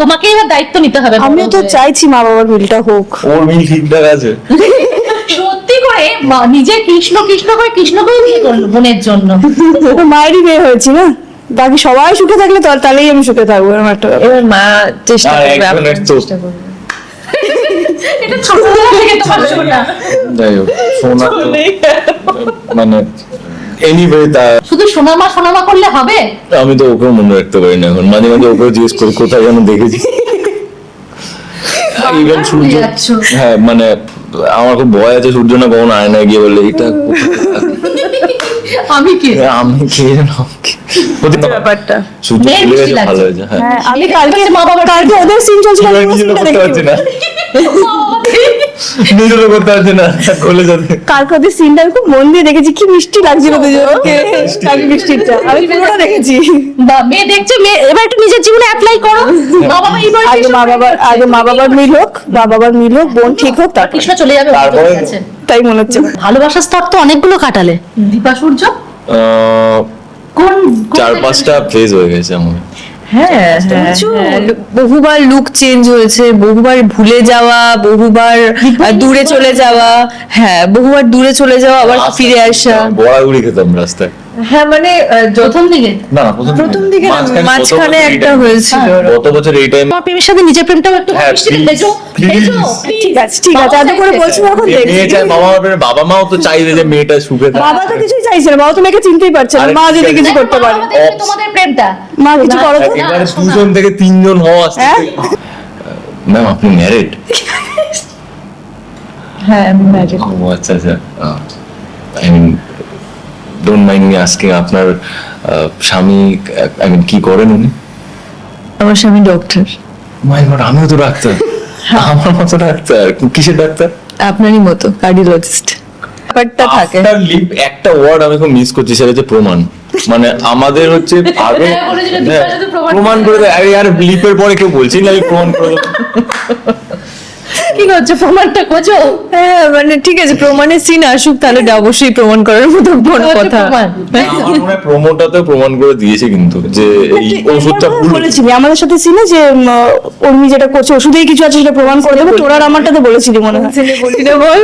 তোমাকে এবার দায়িত্ব নিতে হবে আমিও তো চাইছি মা বাবার মিলটা হোক। ওর মিল ঠিকঠাক আছে। সত্যি করে? নিজে কৃষ্ণ কৃষ্ণ করে বিয়ে করল বোনের জন্য। তো মায়েরই বিয়ে হয়েছি না? বাকি সবাই সুখে থাকলে তো তাহলেই আমি সুখে থাকব এরকম একটা ব্যাপার। এবার মা চেষ্টা করবে চেষ্টা করবে। এটা ছোটবেলা থেকে তোমার শোনা যাই হোক সোনা মানে এনিওয়ে তা শুধু সোনামা সোনামা করলে হবে? আমি তো ওকেও মনে রাখতে পারি না এখন। মাঝে মাঝে ওকেও জিজ্ঞেস করি কোথায় যেন দেখেছি? ইভেন সূর্য। হ্যাঁ মানে আমার খুব ভয় আছে সূর্য না কখন আয়নায় গিয়ে বললে এটা আমি কি? আমি খেয়ে জানলাম ব্যাপারটা। সূর্য। ভালো হয়েছে হ্যাঁ। হ্যাঁ আমি কালকে মা বাবার কালকে ওদের সিন চলছিল আমি। না? নিজেরও করতে পারছি না গলে যাবে। কালকে ওদের সিনটা আমি খুব মন দিয়ে দেখেছি কি মিষ্টি লাগছিল দুজনকে কাকি মিষ্টিটা আমি পুরোটা দেখেছি। বা মেয়ে দেখছে মেয়ে এবার একটু নিজের জীবনে অ্যাপ্লাই করো। মা বাবা এই বয়সে আগে মা বাবার আগে মা বাবার মিল হোক মা বাবার মিল হোক বোন ঠিক হোক তারপর। কৃষ্ণ চলে যাবে। তাই মনে হচ্ছে। ভালোবাসার স্তর তো অনেকগুলো কাটালে। দীপা সূর্য? আহ, কোন কোন চার পাঁচটা ফেজ হয়ে গেছে আমার। হ্যাঁ হ্যাঁ, হ্যাঁ, বহুবার লুক চেঞ্জ হয়েছে বহুবার ভুলে যাওয়া বহুবার দূরে চলে যাওয়া হ্যাঁ বহুবার দূরে চলে যাওয়া আবার ফিরে আসা। বড়াগুড়ি খেতাম রাস্তায়। হ্যাঁ মানে প্রথম দিকে। না না প্রথম দিকে মাঝখানে একটা হয়েছিল। গত বছর এই টাইম প্রেমের সাথে নিজের প্রেমটাও একটু হ্যাঁ, please। ঠিক আছে ঠিক আছে। এত করে বলছো এখন দেখছি। মেয়ে চায় বাবা বাবা মাও তো চাইবে যে মেয়েটা সুখে থাক। বাবা তো কিছুই চাইছে না বাবা তো মেয়েকে চিনতেই পারছে না মা যদি কিছু করতে পারে। তোমাদের প্রেমটা। মা কিছু করো তো। এবারে দুজন থেকে তিনজন হওয়া আসছে হ্যাঁ? ম্যাম আপনি ম্যারিড হ্যাঁ আমি ম্যারিড ও আচ্ছা আচ্ছা। I mean don't mind me asking আপনার আহ, স্বামী আই মিন কি করেন উনি? আমার স্বামী ডক্টর মাই গড আমিও তো ডাক্তার। আমার মতো ডাক্তার। কিসের ডাক্তার? আপনারই মতো কার্ডিওলজিস্ট ব্যাপারটা থাকে। আফটার লিপ একটা ওয়ার্ড আমি খুব মিস করছি সেটা হচ্ছে প্রমাণ। মানে আমাদের হচ্ছে আগে হ্যাঁ, দীপার হ্যাঁ, প্রমাণ করে দেয়। আরে আর লিপের পরে কেউ বলছি না আমি প্রমাণ করে দেবো। কি করছ প্রমাণটা খোঁজো। হ্যাঁ মানে ঠিক আছে প্রমাণের সিন আসুক তাহলে অবশ্যই প্রমাণ করার মতো বড় কথা। মনে হয় প্রমাণ করে দিয়েছে কিন্তু যে এই ওষুধটা ভুল বলেছিলি আমাদের সাথে সিনে যে উর্মি যেটা করছে ওষুধেই কিছু আছে সেটা প্রমাণ করে দেবো তোর আর আমারটাতে বলেছিলি মনে হয়। সিনে বল।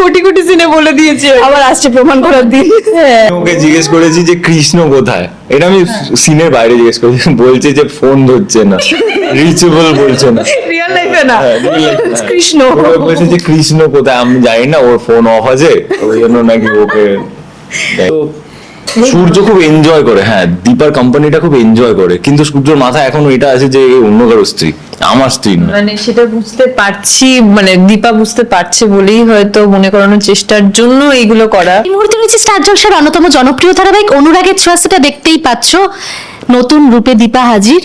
কোটি কোটি সিনে বলে দিয়েছে। আবার আসছে প্রমাণ করার দিন। হ্যাঁ। ওকে জিজ্ঞেস করেছি যে কৃষ্ণ কোথায়? এটা আমি সিনের বাইরে জিজ্ঞেস করেছি বলছে যে ফোন ধরছে না। রিচেবল বলছে না। রিয়েল না। হ্যাঁ, না। কৃষ্ণ। বলছে যে কৃষ্ণ কোথায়? আমি জানি না ওর ফোন অফ আছে। ওই জন্য নাকি ওকে সূর্য খুব এনজয় করে হ্যাঁ দীপার কোম্পানিটা খুব এনজয় করে। কিন্তু সূর্যর মাথায় এখনও এটা আছে যে অন্য কারও স্ত্রী আমার স্ত্রী মানে সেটা বুঝতে পারছি মানে দীপা বুঝতে পারছে বলেই হয়তো মনে করানোর চেষ্টার জন্য এইগুলো করা। এই মুহূর্তে রয়েছে স্টার জলসার অন্যতম জনপ্রিয় ধারাবাহিক অনুরাগের ছোঁয়া সেটা দেখতেই পাচ্ছ। নতুন রূপে দীপা হাজির।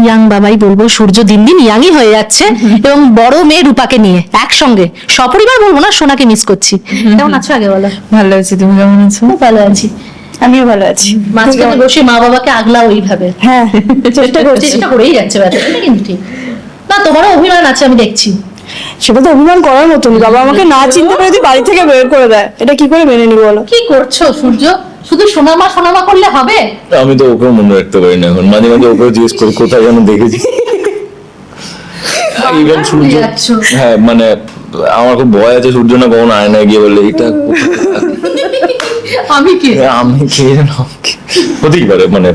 ইয়াং বাবাই বলব সূর্য দিন দিন ইয়াংই হয়ে যাচ্ছে এবং বড় মেয়ে রূপাকে নিয়ে একসঙ্গে। সপরিবার বলব না সোনাকে মিস করছি। কেমন আছো আগে বলো? ভালো আছি তুমি কেমন আছো? ভালো আছি। আমিও ভালো আছি। মাঝখানে বসে মা বাবাকে আগলাও এইভাবে। হ্যাঁ চেষ্টা করছি চেষ্টা করেই যাচ্ছে ব্যাপারটা কিন্তু ঠিক। না তোমারও অভিমান আছে আমি দেখছি। সেটা তো অভিমান করার মতন বাবা আমাকে না চিনতে পেরে বাড়ি থেকে বের করে দেয় এটা কি করে মেনে নিবো বলো? কি করছ সূর্য? শুধু সোনামা সোনামা করলে হবে? আমি তো ওকেও মনে রাখতে পারি না এখন। মাঝে মাঝে ওকে জিজ্ঞেস করি কোথায় যেন দেখেছি? ইভেন সূর্য হ্যাঁ মানে আমার খুব ভয় আছে সূর্য না কখন আয়নায় গিয়ে বলে এটা? আমি কি? আমি জানলাম হতেই পারে মানে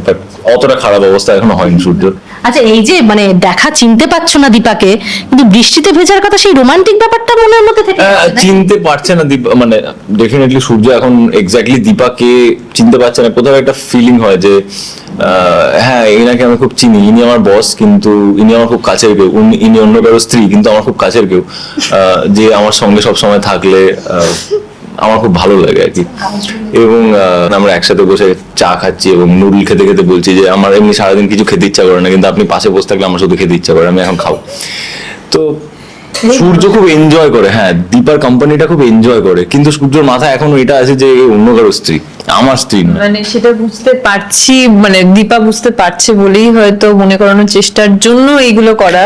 অতটা খারাপ অবস্থা এখনও হয়নি সূর্যর আচ্ছা এই যে মানে দেখা চিনতে পারছ না দীপাকে কিন্তু বৃষ্টিতে ভেজার কথা সেই রোমান্টিক ব্যাপারটা মনের মধ্যে থেকে? চিনতে পারছে না দীপা মানে ডেফিনেটলি সূর্য এখন এক্স্যাক্টলি দীপাকে চিনতে পারছে না। কোথাও একটা ফিলিং হয় যে আহ, হ্যাঁ এনাকে আমি খুব চিনি ইনি আমার বস কিন্তু ইনি আমার খুব কাছের কেউ ইনি অন্য কারও স্ত্রী কিন্তু আমার খুব কাছের কেউ। যে আমার সঙ্গে সব সময় থাকলে আমার খুব ভালো লাগে আর কি। এবং আমরা একসাথে বসে চা খাচ্ছি এবং নুডল খেতে খেতে বলছি যে, আমার এমনি সারাদিন কিছু খেতে ইচ্ছা করে না, কিন্তু আপনি পাশে বসে থাকলে আমার শুধু খেতে ইচ্ছা করে, আমি এখন খাও তো সূর্য খুব এনজয় করে হ্যাঁ দীপার কোম্পানিটা খুব এনজয় করে, কিন্তু সূর্যর মাথা এখনও এটা আছে যে অন্য কারও স্ত্রী আমার স্ত্রী না মানে সেটা বুঝতে পারছি মানে দীপা বুঝতে পারছে বলেই হয়তো মনে করানোর চেষ্টার জন্য এইগুলো করা।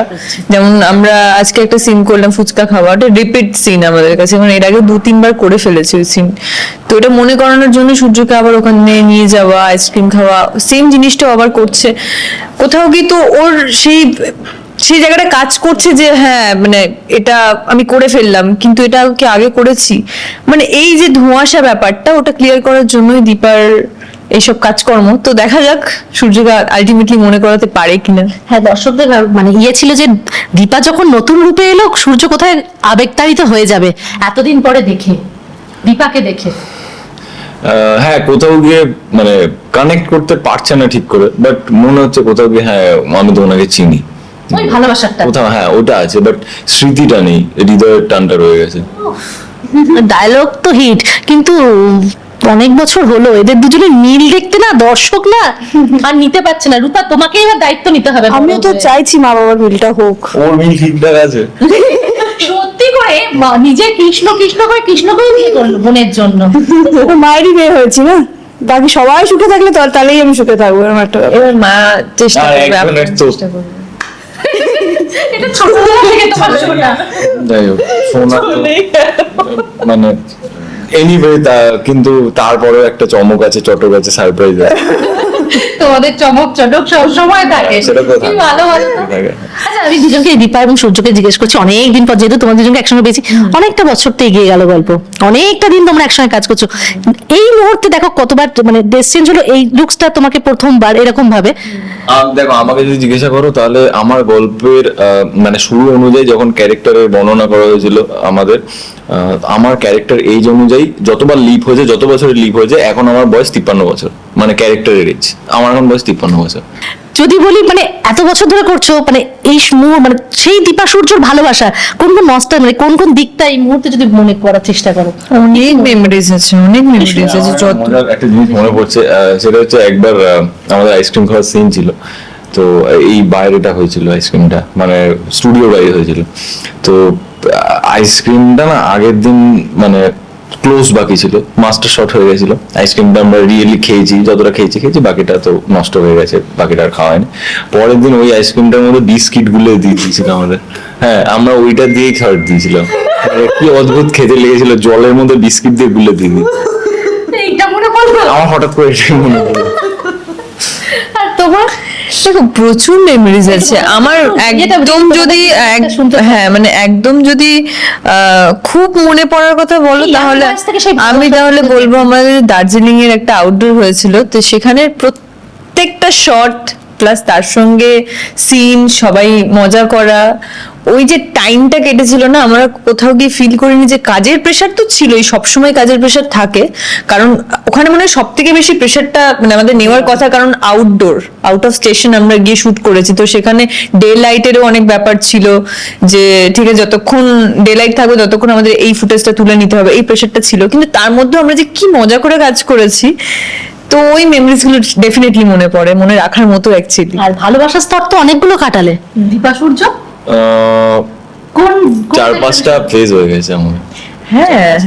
যেমন আমরা আজকে একটা সিন করলাম ফুচকা খাওয়া, ওটা রিপিট সিন আমাদের কাছে। মানে এর আগে দু, তিনবার করে ফেলেছি ওই সিন তো এটা মনে করানোর জন্য সূর্যকে আবার ওখানে নিয়ে যাওয়া আইসক্রিম খাওয়া সেম জিনিসটাও আবার করছে। কোথাও কি তো ওর সেই সেই জায়গাটা কাজ করছে যে হ্যাঁ মানে এটা আমি করে ফেললাম কিন্তু এটা কি আগে করেছি? মানে এই যে ধোঁয়াশা ব্যাপারটা ওটা ক্লিয়ার করার জন্যই দীপার এইসব কাজকর্ম। তো দেখা যাক সূর্যকে আলটিমেটলি মনে করাতে পারে কিনা। হ্যাঁ দর্শকদের মানে ইয়ে ছিল যে দীপা যখন নতুন রূপে এলো সূর্য কোথায় আবেগতাড়িত হয়ে যাবে? এতদিন পরে দেখে দীপাকে দেখে। হ্যাঁ কোথাও গিয়ে মানে কানেক্ট করতে পারছে না ঠিক করে বাট মনে হচ্ছে কোথাও গিয়ে হ্যাঁ আমি তো ওনাকে চিনি। ওই ভালোবাসাটা কোথাও হ্যাঁ ওটা আছে বাট স্মৃতিটা নেই হৃদয়ের টানটা রয়ে গেছে। ডায়লগ তো হিট কিন্তু অনেক বছর হলো এদের দুজনের মিল দেখতে না দর্শক না আর নিতে পারছে না। রূপা তোমাকে এবার দায়িত্ব নিতে হবে। আমিও তো চাইছি মা বাবার মিলটা হোক। ওর মিল ঠিকঠাক আছে সত্যি করে? মা- নিজে কৃষ্ণ কৃষ্ণ করে কৃষ্ণকেও বিয়ে করল বোনের জন্য। মায়েরই বিয়ে হয়েছে না? বাকি সবাই সুখে থাকলে তাহলেই আমি সুখে থাকব এরকম একটা মা চেষ্টা করবে চেষ্টা করবে। এটা ছোটবেলা থেকে তোমার শোনা। যাই হোক শোনা তো মানে এনিওয়ে কিন্তু তারপরেও একটা চমক আছে চটক আছে সারপ্রাইজ আছে। তোমাদের চমক চটক সব সময় থাকে। কি ভালো ভালো। আচ্ছা আমি দুজনকে দীপা এবং সূর্যকে জিজ্ঞেস করছি অনেক দিন পর যেহেতু তোমার দুজনকে একসঙ্গে পেয়েছি অনেকটা বছর তো এগিয়ে গেল গল্প। অনেকটা দিন তোমরা একসঙ্গে কাজ করছ। এই মুহূর্তে দেখো কতবার মানে ড্রেস চেঞ্জ হলো এই লুকসটা তোমাকে প্রথমবার এরকম ভাবে? দেখো আমাকে যদি জিজ্ঞাসা করো তাহলে আমার গল্পের মানে শুরু অনুযায়ী যখন ক্যারেক্টারের বর্ণনা করা হয়েছিল আমাদের আহ, আমার ক্যারেক্টার এইজ অনুযায়ী যতবার লিপ হয়েছে যত বছরের লিপ হয়েছে এখন আমার বয়স তিপ্পান্ন বছর মানে ক্যারেক্টারের এজ আমার এখন বয়স তিপ্পান্ন বছর। যদি বলি মানে এত বছর ধরে করছ মানে এই মুহূর্ত মানে সেই দীপা সূর্যর ভালোবাসা কোন কোন নষ্ট মানে কোন কোন দিকটা এই মুহূর্তে যদি মনে করার চেষ্টা করো? অনেক মেমোরিজ আছে অনেক মেমোরিজ আছে মজার একটা জিনিস মনে পড়ছে সেটা হচ্ছে একবার আহ, আমাদের আইসক্রিম খাওয়ার সিন ছিল। তো এই বাইরেটা হয়েছিল আইসক্রিমটা মানে স্টুডিও বাইরে হয়েছিল। তো আইসক্রিমটা না আগের দিন মানে ক্লোজ বাকি ছিল। মাস্টার শর্ট হয়ে গেছিল। আইসক্রিমটা আমরা রিয়েলি খেয়েছি যতটা খেয়েছি খেয়েছি বাকিটা তো নষ্ট হয়ে গেছে বাকিটা আর খাওয়া হয়নি। পরের দিন ওই আইসক্রিমটার মধ্যে বিস্কিটগুলো দিয়ে দিয়েছিল আমাদের। হ্যাঁ আমরা ওইটা দিয়েই খাবার দিয়েছিলাম। কি অদ্ভুত খেতে লেগেছিল জলের মধ্যে বিস্কিট দিয়ে গুলে দিয়ে দিই আমার হঠাৎ করে এটাই মনে পড়ল। আর তোমার? দেখো প্রচুর মেমোরিজ আছে। আমার একদম যদি হ্যাঁ মানে একদম যদি আহ, খুব মনে পড়ার কথা বলো তাহলে আমি তাহলে বলব আমাদের দার্জিলিং এর একটা আউটডোর হয়েছিল। তো সেখানে প্রত্যেকটা শট প্লাস তার সঙ্গে সিন সবাই মজা করা। ওই যে টাইমটা কেটেছিল না, আমরা কোথাও গিয়ে ফিল করিনি যে কাজের প্রেশার তো ছিলই, সবসময় কাজের প্রেশার থাকে। কারণ ওখানে মনে হয় সব থেকে বেশি প্রেশারটা মানে আমাদের নেওয়ার কথা, কারণ আউটডোর আউট অফ স্টেশন আমরা গিয়ে শুট করেছি। তো সেখানে ডে লাইটেরও অনেক ব্যাপার ছিল যে, ঠিক আছে, যতক্ষণ ডে লাইট থাকবে, ততক্ষণ আমাদের এই ফুটেজটা তুলে নিতে হবে। এই প্রেশারটা ছিল। কিন্তু তার মধ্যে আমরা যে কি মজা করে কাজ করেছি তো ওই মেমোরিজগুলো ডেফিনেটলি মনে পড়ে মনে রাখার মতো অ্যাকচুয়ালি আর ভালোবাসার স্তর তো অনেকগুলো কাটালে। দীপা সূর্য? কোন চার পাঁচটা ফেজ হয়ে গেছে আমার। হ্যাঁ হ্যাঁ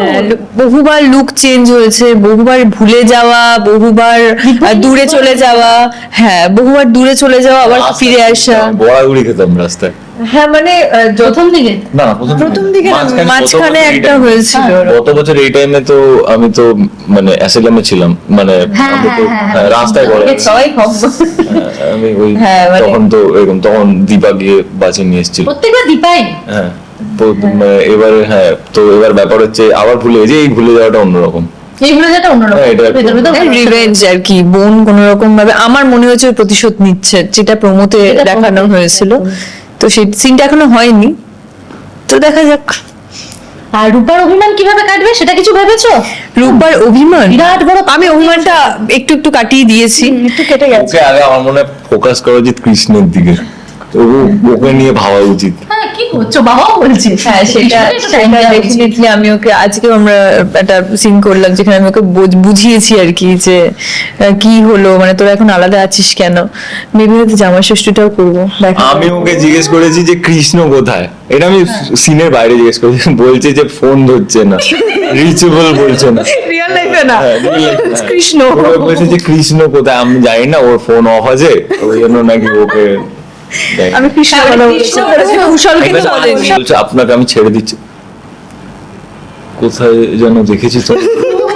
হ্যাঁ, বহুবার লুক চেঞ্জ হয়েছে বহুবার ভুলে যাওয়া বহুবার দূরে চলে যাওয়া হ্যাঁ বহুবার দূরে চলে যাওয়া আবার ফিরে আসা। বড়াগুড়ি খেতাম রাস্তায়। হ্যাঁ মানে প্রথম দিকে? না প্রথম দিকে মাঝখানে একটা হয়েছিল। গত বছর এই টাইমে তো আমি তো মানে অ্যাসিলামে ছিলাম মানে হ্যাঁ, হ্যাঁ, হ্যাঁ, হ্যাঁ, রাস্তায় পড়ে। সবাই হ্যাঁ, আমি ওই হ্যাঁ, মানে- তখন তো এরকম তখন দীপা গিয়ে নিয়ে এসেছিল। প্রত্যেকবার দীপাই। হ্যাঁ মানে এবারে হ্যাঁ তো এবার ব্যাপার হচ্ছে আবার ভুলে গেছি এই ভুলে যাওয়াটা অন্যরকম। হ্যাঁ, বোন কোন রকম ভাবে আমার মনে হয়েছে প্রতিশোধ নিচ্ছে যেটা প্রমোতে দেখানো হয়েছিল। তো সেই সিনটা এখনও হয়নি। তো দেখা যাক। আর রূপার অভিমান কীভাবে কাটবে সেটা কিছু ভেবেছো? রূপার অভিমান? বিরাট বড় আমি অভিমানটা একটু একটু কাটিয়ে দিয়েছি। একটু কেটে গেছে। আগে আমার মনে হয় ফোকাস করা উচিত কৃষ্ণের দিকে। তো ও- ওকে নিয়ে ভাবা উচিত। হ্যাঁ কি করছ? বাবাও বলছে। হ্যাঁ সেটা সেটা ডেফিনেটলি আমি ওকে আজকে আমরা একটা সিন করলাম যেখানে আমি ওকে বুঝ- বুঝিয়েছি আর কি যে কি হলো? মানে তোরা এখন আলাদা আছিস কেন? মেবি হয়তো জামা ষষ্ঠীটাও করব আমি ওকে জিজ্ঞেস করেছি যে কৃষ্ণ কোথায়? এটা আমি সিনের বাইরে জিজ্ঞেস করেছি বলছে যে ফোন ধরছে না। রিচেবল বলছে না। রিয়েল লাইফে না? হ্যাঁ, হ্যাঁ। কৃষ্ণ। বলছে যে কৃষ্ণ কোথায়? আমি জানি না ওর ফোন অফ আছে। ওই জন্য নাকি ওকে। আমি কৃষ্ণ বলেছি, বলছে, আপনাকে আমি ছেড়ে দিচ্ছি। কোথায় যেন দেখেছি তো।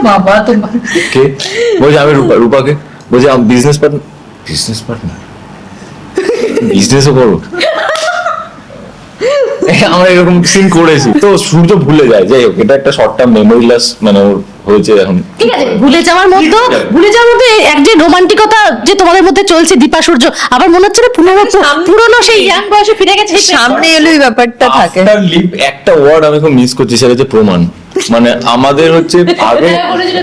বাবা তো কে? বলছে আমি রূপা রূপাকে। বলছে আমি বিজনেস পার্টনার বিজনেস পার্টনার বিজনেসও করো। আমরা এরকম সিন করেছি। তো সূর্য ভুলে যায় যাই হোক এটা একটা শর্ট টার্ম মেমোরি লস মানে ওর হয়েছে এখন। ঠিক আছে ভুলে যাওয়ার মধ্যে ভুলে যাওয়ার মধ্যে এক যে রোমান্টিকতা যে তোমাদের মধ্যে চলছে দীপা সূর্য আবার মনে হচ্ছে না পুরনো পুরনো সেই ইয়াং বয়সে ফিরে গেছে সামনে এলো এই ব্যাপারটা থাকে। একটা ওয়ার্ড আমি খুব মিস করছি সেটা হচ্ছে প্রমাণ। মানে আমাদের হচ্ছে আগে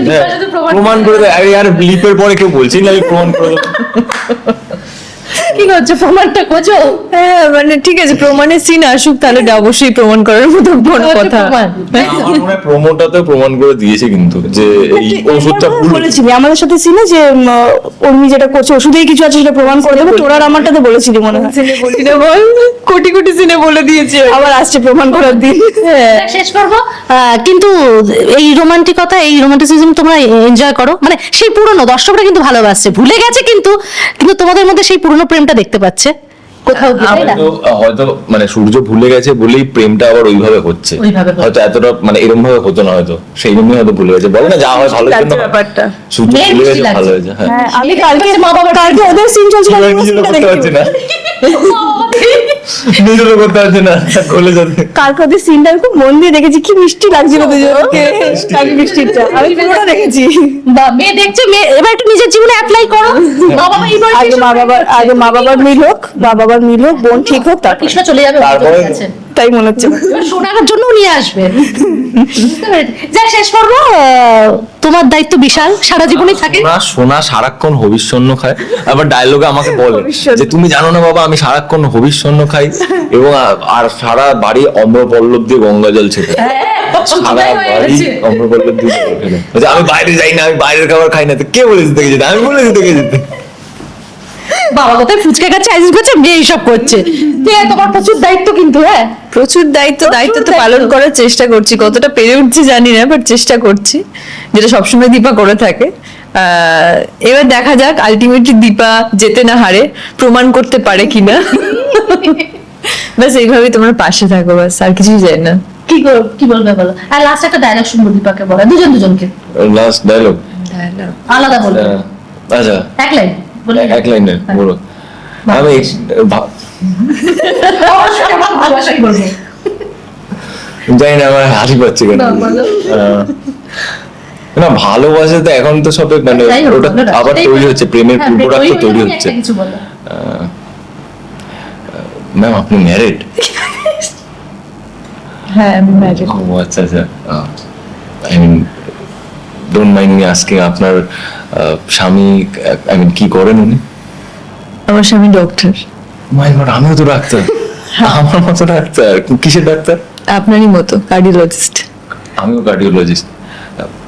হ্যাঁ, প্রমাণ করে দেয়। আরে আর লিপের পরে কেউ বলছি না আমি প্রমাণ করে। কি করছ প্রমাণটা খোঁজো। হ্যাঁ মানে ঠিক আছে প্রমাণের সিন আসুক তাহলে অবশ্যই প্রমাণ করার মতো বড় কথা। মনে হয় প্রমাণ করে দিয়েছে কিন্তু যে এই ওষুধটা ভুল বলেছিলি আমাদের সাথে সিনে যে উর্মি যেটা করছে ওষুধেই কিছু আছে সেটা প্রমাণ করে দেবো তোর আর আমারটাতে বলেছিলি মনে হয়। সিনে বলি বল। কোটি কোটি সিনে বলে দিয়েছে আবার আসছে প্রমাণ করার দিন। শেষ করব। আহ, কিন্তু এই রোমান্টিকতা এই রোমান্টিসিজম তোমরা এনজয় করো। মানে সেই পুরনো দর্শকরা কিন্তু ভালোবাসছে। ভুলে গেছে কিন্তু কিন্তু তোমাদের মধ্যে সেই পুরনো প্রেমটা দেখতে পাচ্ছে। কোথাও? হয়তো মানে সূর্য ভুলে গেছে বলেই প্রেমটা আবার ওইভাবে হচ্ছে। হয়তো এতটা মানে এরকম ভাবে হতো না হয়তো সেই জন্যই হয়তো ভুলে গেছে। বলে না যা হয় ভালো জন্য ব্যাপারটা। সূর্য ভুলে গেছে ভালো হয়েছে হ্যাঁ। হ্যাঁ আমি কালকে মা বাবার কালকে ওদের সিন চলছিল করতে পারছি না। নিজেরও করতে পারছি না বলে যাচ্ছে। কালকে ওদের সিনটা খুব মন দিয়ে দেখেছি কি মিষ্টি লাগছিল দুজনকে। কালকে মিষ্টিটা আমি পুরোটা দেখেছি। বা মেয়ে দেখছে মেয়ে এবার একটু নিজের জীবনে অ্যাপ্লাই করো। মা বাবা আগে মা বাবার আগে মা বাবার মিল হোক মা মিল হোক বোন ঠিক হোক তারপর। কৃষ্ণ চলে যাবে তারপরে- তাই মনে হচ্ছে। শোনার জন্য নিয়ে আসবে। যা শেষ করব তোমার দায়িত্ব বিশাল সারা জীবনই থাকে। সোনা সোনা সারাক্ষণ হবিষ্যন্ন খায়। আবার ডায়লগে আমাকে বলে যে তুমি জানো না বাবা আমি সারাক্ষণ হবিষ্যন্ন খাই এবং আর সারা বাড়ি অম্রপল্লব দিয়ে গঙ্গা জল ছেটে সারা বাড়ি অম্রপল্লব দিয়ে ছেটে। আমি বাইরে যাই না আমি বাইরের খাবার খাই না। তো কে বলেছে থেকে যেতে? আমি বলেছি থেকে যেতে। বাবা কোথায় ফুচকা খাচ্ছে আইসক্রিম খাচ্ছে মেয়ে এইসব করছে। তোমার প্রচুর দায়িত্ব কিন্তু হ্যাঁ? প্রচুর দায়িত্ব দায়িত্ব তো পালন করার চেষ্টা করছি কতটা পেরে উঠছি জানি না বাট চেষ্টা করছি যেটা সবসময় দীপা করে থাকে। এবার দেখা যাক আলটিমেটলি দীপা যেতে না হারে প্রমাণ করতে পারে কিনা। ব্যাস এইভাবেই তোমার পাশে থাকো ব্যাস আর কিছুই চাই না। কি কর- কি বলবে বলো? আর লাস্ট একটা ডায়লগ শুনব দীপাকে বলা দুজন দুজনকে। লাস্ট ডায়লগ ডায়লগ আলাদা বলবে। আচ্ছা। এক লাইন বলে এক লাইনে বলো আমি ভা- অবশ্যই আমরা ভালোবাসাই বলব। জানি না আমার হাসি পাচ্ছে কেন। না, ভালোবাসা তো এখন তো সবে মানে ওটা আবার তৈরি হচ্ছে প্রেমের হ্যাঁ, তো তৈরি হচ্ছে। ম্যাম আপনি ম্যারিড হ্যাঁ আমি ম্যারিড ও আচ্ছা আচ্ছা। I mean don't mind me asking আপনার স্বামী আই মিন কি করেন উনি? আমার স্বামী ডক্টর মাই গড আমিও তো ডাক্তার। আমার মতো ডাক্তার। কিসের ডাক্তার? আপনারই মতো কার্ডিওলজিস্ট আমিও কার্ডিওলজিস্ট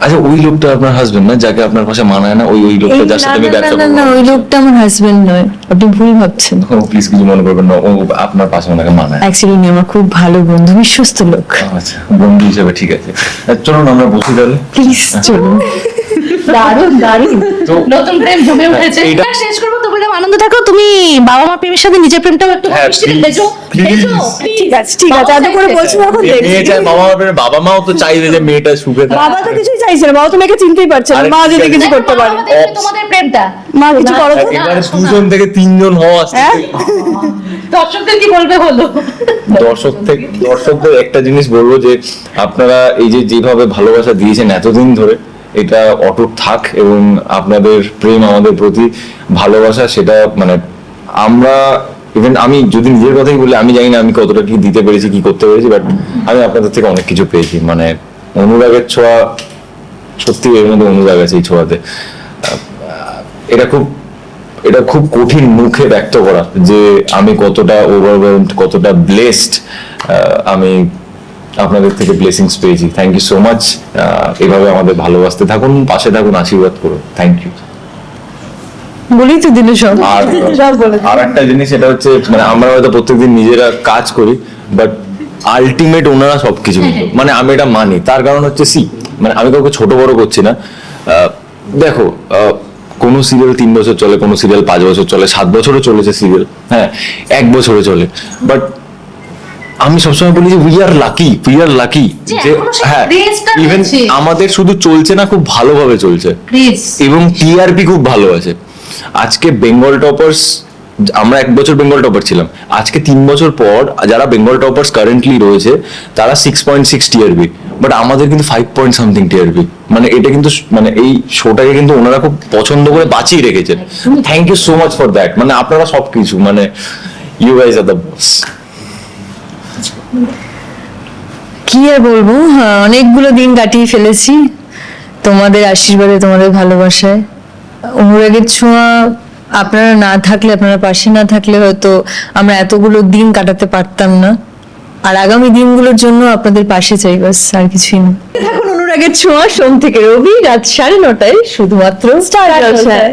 আচ্ছা ওই লোকটা আপনার হাজবেন্ড না যাকে আপনার পাশে মানায় না ওই ওই লোকটা যার সাথে আমি ব্যবসা না না ওই লোকটা আমার হাজবেন্ড নয়। আপনি ভুল ভাবছেন। প্লিজ কিছু মনে করবেন না ও আপনার পাশে ওনাকে মানায় অ্যাকচুয়ালি উনি আমার খুব ভালো বন্ধু বিশ্বস্ত লোক। আচ্ছা বন্ধু হিসেবে ঠিক আছে। চলুন আমরা বসে তাহলে। প্লিজ চলুন। দারুণ দারুণ। নতুন প্রেম জমে উঠেছে। হ্যাঁ, শেষ করব তুমি এরকম আনন্দ থাকো। তুমি বাবা মা প্রেমের সাথে নিজের প্রেমটাও একটু হ্যাঁ, ভেজো ঠিক আছে ঠিক আছে। এত করে বলছি যখন যে মেয়ে বাবা মার বাবা মাও তো চাইবে যে মেয়েটা সুখে থাকুক। বাবা তো কিছুই চাইছে না বাবা তো মেয়েকে চিনতেই পারছে না মা যদি কিছু করতে পারে। তোমাদের প্রেমটা। মা কিছু করো তো। এবারে দুজন থেকে তিনজন হওয়া আসছে। হ্যাঁ? দর্শকদের কি বলবে হলো দর্শক থেকে দর্শকদের একটা জিনিস বলব যে আপনারা এই যে যেভাবে ভালোবাসা দিয়েছেন এতদিন ধরে এটা অটুট থাক এবং আপনাদের প্রেম আমাদের প্রতি ভালোবাসা, সেটা মানে আমরা ইভেন আমি যদি নিজের কথাই বলি, আমি জানি না আমি কতটা কি দিতে পেরেছি, কি করতে পেরেছি বাট আমি আপনাদের থেকে অনেক কিছু পেয়েছি। মানে অনুরাগের ছোঁয়া, সত্যি এর মধ্যে অনুরাগ আছে এই ছোঁয়াতে। এটা খুব এটা খুব কঠিন মুখে ব্যক্ত করা যে আমি কতটা ওভারওয়েলড কতটা ব্লেসড আমি আপনাদের থেকে ব্লেসিংস পেয়েছি। থ্যাংক ইউ সো মাচ এভাবে আমাদের ভালোবাসতে থাকুন পাশে থাকুন আশীর্বাদ করুন। থ্যাংক ইউ বলি তো দিল সব। আর দিন। একটা জিনিস এটা হচ্ছে মানে আমরা হয়তো প্রত্যেকদিন নিজেরা কাজ করি বাট আলটিমেট ওনারা সবকিছু মানে আমি এটা মানি। তার কারণ হচ্ছে সি মানে আমি কাউকে ছোট বড় করছি না। দেখো কোনো সিরিয়াল তিন বছর চলে কোনো সিরিয়াল পাঁচ বছর চলে সাত বছরও চলেছে সিরিয়াল হ্যাঁ এক বছরে চলে। বাট আমি সবসময় বলি যে we are lucky we are lucky যে হ্যাঁ ইভেন আমাদের শুধু চলছে না খুব ভালোভাবে চলছে। এবং টিআরপি খুব ভালো আছে। আজকে বেঙ্গল টপার্স আমরা এক বছর বেঙ্গল টপার ছিলাম। আজকে তিন বছর পর যারা বেঙ্গল টপার্স কারেন্টলি রয়েছে তারা six point six TRP but আমাদের কিন্তু ফাইভ পয়েন্ট সামথিং টিআরপি মানে এটা কিন্তু মানে এই শোটাকে কিন্তু ওনারা খুব পছন্দ করে বাঁচিয়ে রেখেছেন। Thank you so much for that মানে আপনারা সবকিছু মানে you guys are the boss কি আর বলব? হ্যাঁ, অনেকগুলো দিন কাটিয়ে ফেলেছি। তোমাদের আশীর্বাদে তোমাদের ভালোবাসায়। অনুরাগের ছোঁয়া আপনারা না থাকলে আপনারা পাশে না থাকলে হয়তো আমরা এতগুলো দিন কাটাতে পারতাম না। আর আগামী দিনগুলোর জন্য আপনাদের পাশে চাই বাস আর কিছুই না। এখন অনুরাগের ছোঁয়া সোম থেকে রবি রাত সাড়ে নটায় শুধুমাত্র স্টার জলসায়